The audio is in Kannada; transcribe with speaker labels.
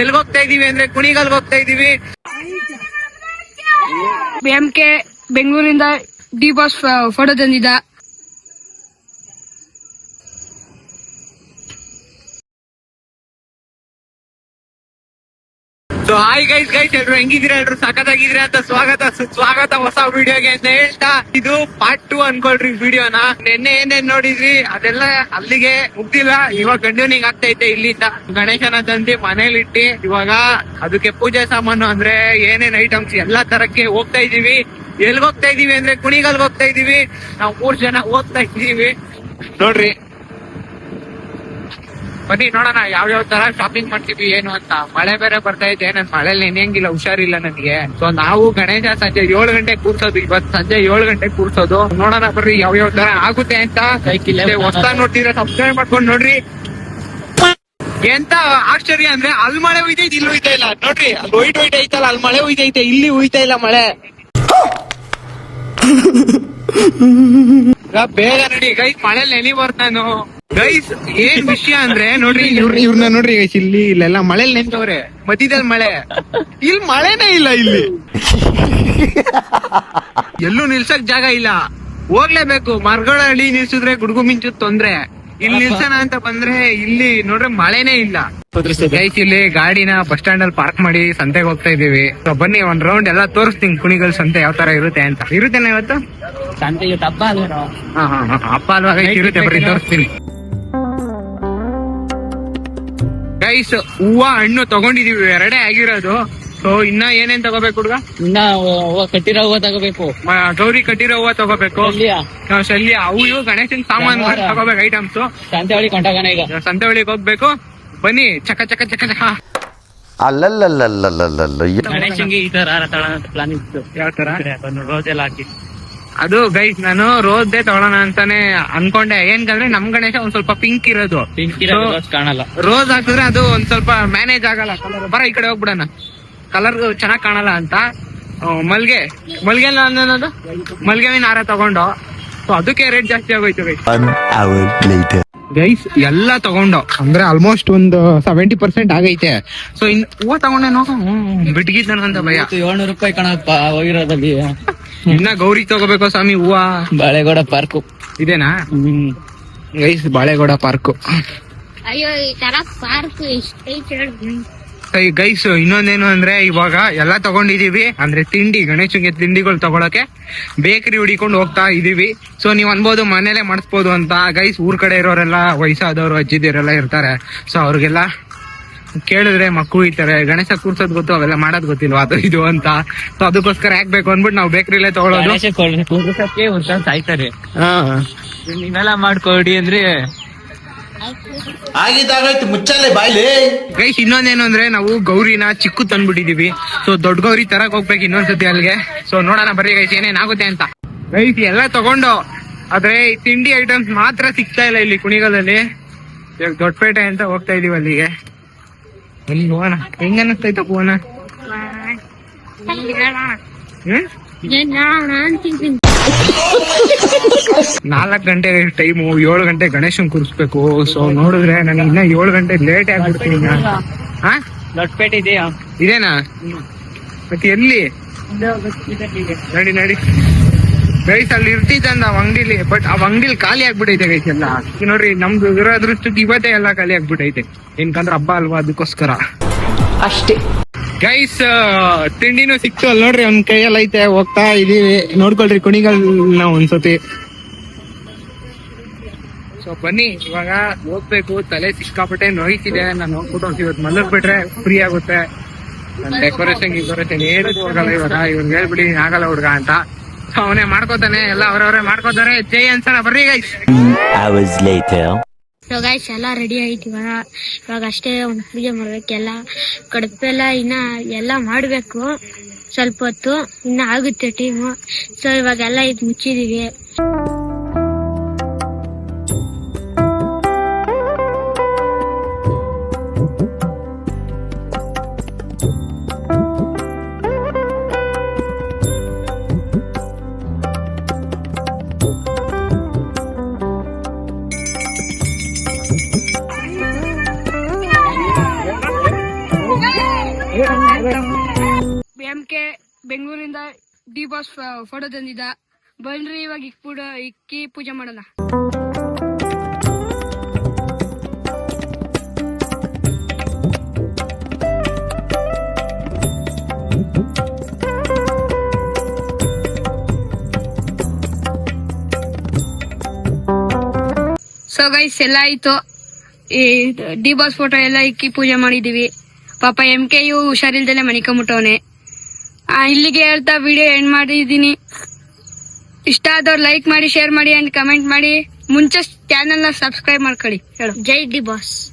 Speaker 1: ಎಲ್ಗ್ ಹೋಗ್ತಾ ಇದೀವಿ ಅಂದ್ರೆ ಕುಣಿಗಲ್ ಹೋಗ್ತಾ ಇದೀವಿ.
Speaker 2: ಎಂ ಕೆ ಬೆಂಗಳೂರಿಂದ ಡಿ ಬಾಸ್ ಫೋಟೋ ತಂದಿದ್ದ.
Speaker 1: ಸೊ ಹಾಯ್ ಗೈಸ್ ಗೈಸ್ ಎಲ್ರು ಹೆಂಗಿದ್ದೀರಾ? ಎಲ್ರು ಸಖತ್ತಾಗಿದ್ದೀರಾ ಅಂತ ಸ್ವಾಗತ ಸ್ವಾಗತ ಹೊಸ ವಿಡಿಯೋಗೆ ಅಂತ ಹೇಳ್ತಾ ಇದು ಪಾರ್ಟ್ ಟು ಅನ್ಕೊಳ್ರಿ ವಿಡಿಯೋನ. ನಿನ್ನೆ ಏನೇನ್ ನೋಡಿದ್ರಿ? ಅದೆಲ್ಲ ಅಲ್ಲಿಗೆ ಮುಗ್ದಿಲ್ಲ. ಇವಾಗ ಕಂಟಿನ್ಯೂಂಗ್ ಇದ್ದೆ ಇಲ್ಲಿಂದ. ಗಣೇಶನ ತಂದಿ ಮನೇಲಿ ಇಟ್ಟಿ ಇವಾಗ ಅದಕ್ಕೆ ಪೂಜೆ ಸಾಮಾನು ಅಂದ್ರೆ ಏನೇನ್ ಐಟಮ್ಸ್ ಎಲ್ಲಾ ತರಕ್ಕೆ ಹೋಗ್ತಾ ಇದೀವಿ ಎಲ್ಗ್ ಹೋಗ್ತಾ ಇದೀವಿ ಅಂದ್ರೆ ಕುಣಿಗಲ್ಗೆ ಹೋಗ್ತಾ ಇದೀವಿ ನಾವು ಮೂರ್ ಜನ ಹೋಗ್ತಾ ಇದೀವಿ ನೋಡ್ರಿ. ಬನ್ನಿ ನೋಡೋಣ ಯಾವ ಯಾವ ತರ ಶಾಪಿಂಗ್ ಮಾಡ್ತೀವಿ ಏನು ಅಂತ. ಮಳೆ ಬೇರೆ ಬರ್ತಾ ಇದೆ ನನ್ ಮಳೆಯಲ್ಲಿ ನೆನೆಯಂಗಿಲ್ಲ ಹುಷಾರಿಲ್ಲ ನನಗೆ. ಸೊ ನಾವು ಗಣೇಶ ಸಂಜೆ ಏಳು ಗಂಟೆ ಕೂರ್ಸೋದು ಇವತ್ ಸಂಜೆ ಏಳು ಗಂಟೆ ಕೂರ್ಸೋದು. ನೋಡೋಣ ಬರ್ರಿ ಯಾವ ಯಾವ ತರ ಆಗುತ್ತೆ ಅಂತ. ಹೊಸ ನೋಡ್ತಿದ್ರೆ ಸಬ್ಸ್ಕ್ರೈಬ್ ಮಾಡ್ಕೊಂಡು ನೋಡ್ರಿ. ಎಂತ ಆಶ್ಚರ್ಯ ಅಂದ್ರೆ ಅಲ್ಲಿ ಮಳೆ ಉಯ್ತೈತೆ ಇಲ್ಲಿ ಉಯ್ತಾ ಇಲ್ಲ. ನೋಡ್ರಿ ಅಲ್ಲಿ ವೈಟ್ ವೈಟ್ ಐತಲ್ಲ ಅಲ್ಲಿ ಮಳೆ ಉಯ್ತೈತೆ ಇಲ್ಲಿ ಉಯ್ತಾ ಇಲ್ಲ ಮಳೆ. ಬೇಗ ನಡಿ ಕೈ ಮಳೆ ನೆನಿ. ಬರ್ತಾನು ಗೈಸ್ ಏನ್ ವಿಷಯ ಅಂದ್ರೆ ನೋಡ್ರಿ ಇವ್ರ ಇವ್ರನ್ನ ನೋಡ್ರಿ ಗೈಸ್ ಇಲ್ಲಿ ಇಲ್ಲೆಲ್ಲ ಮಳೆಲ್ ನಿಂತವ್ರೆ. ಮಧ್ಯದಲ್ಲಿ ಮಳೆ. ಇಲ್ಲಿ ಮಳೆನೇ ಇಲ್ಲ ಇಲ್ಲಿ. ಎಲ್ಲೂ ನಿಲ್ಸಕ್ ಜಾಗ ಇಲ್ಲ. ಹೋಗ್ಲೇಬೇಕು. ಮರಗಳ ಅಡಿ ನಿಲ್ಸಿದ್ರೆ ಗುಡುಗು ಮಿಂಚು ತೊಂದ್ರೆ. ಇಲ್ಲಿ ನಿಲ್ಸೋಣ ಅಂತ ಬಂದ್ರೆ ಇಲ್ಲಿ ನೋಡ್ರೆ ಮಳೆನೇ ಇಲ್ಲ. ಗೈಸ್ ಇಲ್ಲಿ ಗಾಡಿನ ಬಸ್ ಸ್ಟ್ಯಾಂಡ್ ಅಲ್ಲಿ ಪಾರ್ಕ್ ಮಾಡಿ ಸಂತೆಗೆ ಹೋಗ್ತಾ ಇದೀವಿ ಬನ್ನಿ ಒಂದ್ ರೌಂಡ್ ಎಲ್ಲಾ ತೋರಿಸ್ತೀನಿ ಕುಣಿಗಲ್ ಸಂತೆ ಯಾವ ತರ ಇರುತ್ತೆ ಅಂತ. ಇರುತ್ತೇನೆ ಇವತ್ತು?
Speaker 3: ಸಂತೆ ಇವತ್ತು ಹಬ್ಬ ಅಲ್ವಾ?
Speaker 1: ಹಾ ಹಾ ಹಾ ಅಪ್ಪ ಅಲ್ವಾ? ಇರುತ್ತೆ ಬರ್ರಿ ತೋರಿಸ್ತೀನಿ. ಗೈಸ್ ಹೂವ ಹಣ್ಣು ತಗೊಂಡಿದೀವಿ. ಎರಡೇ ಆಗಿರೋದು. ಸೊ ಇನ್ನ ಏನೇನ್ ತಗೋಬೇಕು ಹುಡ್ಗ?
Speaker 3: ಇನ್ನ ಹೂವ ಕಟ್ಟಿರೋ ಹೂವ ತಗೋಬೇಕು.
Speaker 1: ಮ- ಗೌರಿ ಕಟ್ಟಿರೋ ಹೂವ ತಗೋಬೇಕು. ಶಲ್ಯ. ಅವು ಇವು ಗಣೇಶನ್ ಸಾಮಾನು ತಗೋಬೇಕು ಐಟಮ್ಸ್
Speaker 3: ಸಂತೆವಳಿ ಕೊಂಡಾಗಣ ಈಗ.
Speaker 1: ಸಂತೆ ಒಳಗೆ ಹೋಗ್ಬೇಕು. ಬನ್ನಿ. ಚಕ ಚಕ ಚಕ ಚಕ.
Speaker 4: ಅಲ್ಲಲ್ಲಲ್ಲಲ್ಲಲ್ಲಲ್ಲ
Speaker 3: ಗಣೇಶನ್ಗೆ ಈ ತರ ಪ್ಲಾನ್ ಇತ್ತು.
Speaker 1: ಯಾವ ತರ?
Speaker 3: ರೋಸ್ ಎಲ್ಲ ಹಾಕಿ.
Speaker 1: ಅದು ಗೈಸ್ ನಾನು ರೋಸ್ದೇ ತಗೊಳ್ಳೋಣ ಅಂತಾನೆ ಅನ್ಕೊಂಡೆ. ಏನ್ಕಂದ್ರೆ ನಮ್ ಗಣೇಶ ಒಂದ್ ಸ್ವಲ್ಪ ಪಿಂಕ್ ಇರೋದು.
Speaker 3: ಪಿಂಕ್ ರೋಸ್ ಕಾಣಲ್ಲ.
Speaker 1: ರೋಸ್ ಹಾಕಿದ್ರೆ ಅದು ಒಂದ್ ಸ್ವಲ್ಪ ಮ್ಯಾನೇಜ್ ಆಗಲ್ಲ. ಕಲರ್ ಬರ ಈ ಕಡೆ ಹೋಗ್ಬಿಡೋಣ. ಕಲರ್ ಚೆನ್ನಾಗ್ ಕಾಣಲ್ಲ ಅಂತ. ಮಲ್ಗೆ. ಮಲ್ಗೆ ಅನ್ನೋದು ಮಲ್ಗೆ ಹೂವಿನ ಹಾರ ತಗೊಂಡು. ಸೊ ಅದಕ್ಕೆ ರೇಟ್ ಜಾಸ್ತಿ ಆಗೋಯ್ತು ಗೈಸ್ ಗೈಸ್ ಎಲ್ಲ ತಗೊಂಡು. ಅಂದ್ರೆ ಆಲ್ಮೋಸ್ಟ್ ಒಂದು ಸೆವೆಂಟಿ ಪರ್ಸೆಂಟ್ ಆಗೈತೆ. ಸೊ ಇನ್ ಹೂವ ತಗೊಂಡೆ ಬಿಟ್ಗಿದ್ದಾನ ಅಂತ ಭಯ.
Speaker 3: ಏಳ್ನೂರು ರೂಪಾಯಿ ಕಣಪ್ಪ ಹೋಗಿರೋದಲ್ಲಿ.
Speaker 1: ಇನ್ನ ಗೌರಿ ತಗೋಬೇಕು ಸ್ವಾಮಿ ಹೂವ?
Speaker 3: ಬಾಳೆಗೌಡ ಪಾರ್ಕ್.
Speaker 1: ಇದೇನಾ?
Speaker 3: ಹ್ಮ್.
Speaker 1: Guys Balegowda park.
Speaker 2: ಅಯ್ಯೋ ಈ ತರ ಪಾರ್ಕ್
Speaker 1: ಗೈಸ್ ಇನ್ನೊಂದೇನು ಅಂದ್ರೆ ಇವಾಗ ಎಲ್ಲಾ ತಗೊಂಡಿದೀವಿ. ಅಂದ್ರೆ ತಿಂಡಿ ಗಣೇಶನ್ಗೆ ತಿಂಡಿಗಳು ತಗೊಳಕ್ಕೆ ಬೇಕರಿ ಹುಡಿಕೊಂಡು ಹೋಗ್ತಾ ಇದೀವಿ. ಸೊ ನೀವ್ ಅನ್ಬೋದು ಮನೇಲೆ ಮಾಡಿಸ್ಬೋದು ಅಂತ. ಗೈಸ್ ಊರ್ ಕಡೆ ಇರೋರೆಲ್ಲ ವಯಸ್ಸಾದವ್ರು ಅಜ್ಜಿದಿರೆಲ್ಲ ಇರ್ತಾರೆ. ಸೊ ಅವ್ರಿಗೆಲ್ಲ ಕೇಳಿದ್ರೆ ಮಕ್ಕಳು ಇರ್ತಾರೆ ಗಣೇಶ ಕೂರ್ಸೋದ್ ಗೊತ್ತು ಅವೆಲ್ಲ ಮಾಡೋದ್ ಗೊತ್ತಿಲ್ವಾ? ಅದು ಇದು ಅಂತ. ಸೊ ಅದಕ್ಕೋಸ್ಕರ ಹಾಕ್ಬೇಕು ಅಂದ್ಬಿಟ್ಟು ನಾವು ಬೇಕರಿಲೇ
Speaker 3: ಗಣೇಶ ಒಂದ್ಸಲ ಸಾಯ್ತಾರೆ
Speaker 1: ಹಾ.
Speaker 3: ನೀವೆಲ್ಲ ಮಾಡ್ಕೊಡಿ ಅಂದ್ರೆ
Speaker 4: ಆಗಿದ್ದಾಗಾಯ್ತು ಮುಚ್ಚಾಲೆ ಬಾಯ್ಲಿ.
Speaker 1: ಗೈಸ್ ಇನ್ನೊಂದೇನು ಅಂದ್ರೆ ನಾವು ಗೌರಿನ ಚಿಕ್ಕು ತಂದ್ಬಿಟ್ಟಿದೀವಿ. ಸೊ ದೊಡ್ಡ ಗೌರಿ ತರಕ್ ಹೋಗ್ಬೇಕು ಇನ್ನೊಂದ್ಸತಿ ಅಲ್ಲಿಗೆ ಸೊ ನೋಡೋಣ ಬರ್ರಿ ಗೈಸ್ ಏನೇನಾಗುತ್ತೆ ಅಂತ. ಗೈಸ್ ಎಲ್ಲ ತಗೊಂಡು. ಆದ್ರೆ ಈ ತಿಂಡಿ ಐಟಮ್ಸ್ ಮಾತ್ರ ಸಿಗ್ತಾ ಇಲ್ಲ ಇಲ್ಲಿ ಕುಣಿಗಲಲ್ಲಿ. ಇವಾಗ ದೊಡ್ಡಪೇಟೆ ಅಂತ ಹೋಗ್ತಾ ಇದೀವಿ ಅಲ್ಲಿಗೆ. ಅಲ್ಲಿ ಹೋಗೋಣ ಹೆಂಗ ಅನಿಸ್ತೈತ ಹೋಗೋಣ ನಾಲ್ಕು ಗಂಟೆ ಟೈಮು ಏಳು ಗಂಟೆ ಗಣೇಶನ್ ಕೂರಿಸ್ಬೇಕು. ಸೊ ನೋಡಿದ್ರೆ ನನಗೆ ಇನ್ನ ಏಳು ಗಂಟೆ ಲೇಟ್ ಆಗ್ಬಿಡ್ತೀನಿ
Speaker 3: ದೊಡ್ಡಪೇಟೆ ಇದೆಯಾ?
Speaker 1: ಇದೇನಾ? ಮತ್ತೆ ಎಲ್ಲಿ? ನಡಿ ನಡಿ. ಗೈಸ್ ಅಲ್ಲಿ ಇರ್ತಿದ್ದ ನಾವ್ ಅಂಗಡಿಲಿ ಬಟ್ ಆ ಅಂಗಡಿಲಿ ಖಾಲಿ ಆಗ್ಬಿಟ್ಟೈತೆ ಗೈಸ್ ಎಲ್ಲ. ನೋಡ್ರಿ ನಮ್ದು ಇರೋ ಅದೃಷ್ಟಕ್ಕೆ ಇವತ್ತೇ ಎಲ್ಲ ಖಾಲಿ ಆಗ್ಬಿಟ್ಟೈತೆ ಏನ್ಕಂದ್ರೆ ಹಬ್ಬ ಅಲ್ವಾ ಅದಕ್ಕೋಸ್ಕರ.
Speaker 2: ಅಷ್ಟೇ.
Speaker 1: ಗೈಸ್ ತಿಂಡಿನೂ ಸಿಕ್ತು ಅಲ್ಲಿ ನೋಡ್ರಿ ಒಂದ್ ಕೈಯಲ್ಲಿ ಐತೆ ಹೋಗ್ತಾ ಇದೀವಿ. ನೋಡ್ಕೊಳ್ರಿ ಕುಣಿಗಲ್ ನಾವು ಒಂದ್ಸತಿ. ಸೊ ಬನ್ನಿ ಇವಾಗ ಹೋಗ್ಬೇಕು ತಲೆ ಸಿಕ್ಕಾಪಟ್ಟೆ ನೋಯ್ತಿದೆ. ನಾನು ಹೋಗ್ಬಿಟ್ಟು ಇವತ್ತು ಮಲಗ್ ಬಿಟ್ರೆ ಫ್ರೀ ಆಗುತ್ತೆ. ಡೆಕೋರೇಷನ್ ಗಿಕೋರೇಷನ್ ಏನು ಹೋಗಲ್ಲ ಇವಾಗ. ಇವ್ರಿಗೆ ಹೇಳ್ಬಿಡಿ ಆಗಲ್ಲ ಹುಡ್ಗ ಅಂತ. ಅವನೇ ಮಾಡ್ಕೋತಾನೆ ಎಲ್ಲ ಅವ್ರವ್ರೆ ಮಾಡ್ಕೋತಾರೆ. ಜೈ ಅನ್ಸಣ ಬರ್ರಿ guys
Speaker 4: hours later
Speaker 2: so guys ಎಲ್ಲ ರೆಡಿ ಆಯ್ತು ಇವಾಗ ಇವಾಗ ಅಷ್ಟೇ ಒಂದು ಪೂಜೆ ಮಾಡ್ಬೇಕೆಲ್ಲ ಕಡುಪೆಲ್ಲ ಇನ್ನ ಎಲ್ಲ ಮಾಡಬೇಕು. ಸ್ವಲ್ಪ ಹೊತ್ತು ಇನ್ನ ಆಗುತ್ತೆ ಟೀಮು ಸೊ ಇವಾಗೆಲ್ಲ ಇದು ಮುಚ್ಚಿದೀವಿ. ಎಂ ಕೆ ಬೆಂಗಳೂರಿಂದ ಡಿ ಬಾಸ್ ಫೋಟೋ ತಂದಿದ್ದ. ಬನ್ರಿ, ಇವಾಗ ಇಕ್ಬಿಡ ಇಕ್ಕಿ ಪೂಜೆ ಮಾಡೋಣ. ಸೊ ಗೈಸ್ ಎಲ್ಲ ಆಯ್ತು. ಈ ಡಿ ಬಾಸ್ ಫೋಟೋ ಎಲ್ಲ ಇಕ್ಕಿ ಪೂಜೆ ಮಾಡಿದೀವಿ. ಪಾಪ ಎಂ ಕೆ ಯು ಹುಷಾರಿಲ್ದಲೆ ಮನಿಕೊಂಬಿಟ್ಟವನೆ ಇಲ್ಲಿಗೆ ಹೇಳ್ತಾ ವಿಡಿಯೋ ಎಂಡ್ ಮಾಡಿದೀನಿ ಇಷ್ಟ ಆದವ್ರು ಲೈಕ್ ಮಾಡಿ ಶೇರ್ ಮಾಡಿ ಅಂಡ್ ಕಮೆಂಟ್ ಮಾಡಿ. ಮುಂಚೆ ಚಾನೆಲ್ನ ಸಬ್ಸ್ಕ್ರೈಬ್ ಮಾಡ್ಕೊಳ್ಳಿ. ಹೇಳು. ಜೈ ಡಿ ಬಾಸ್.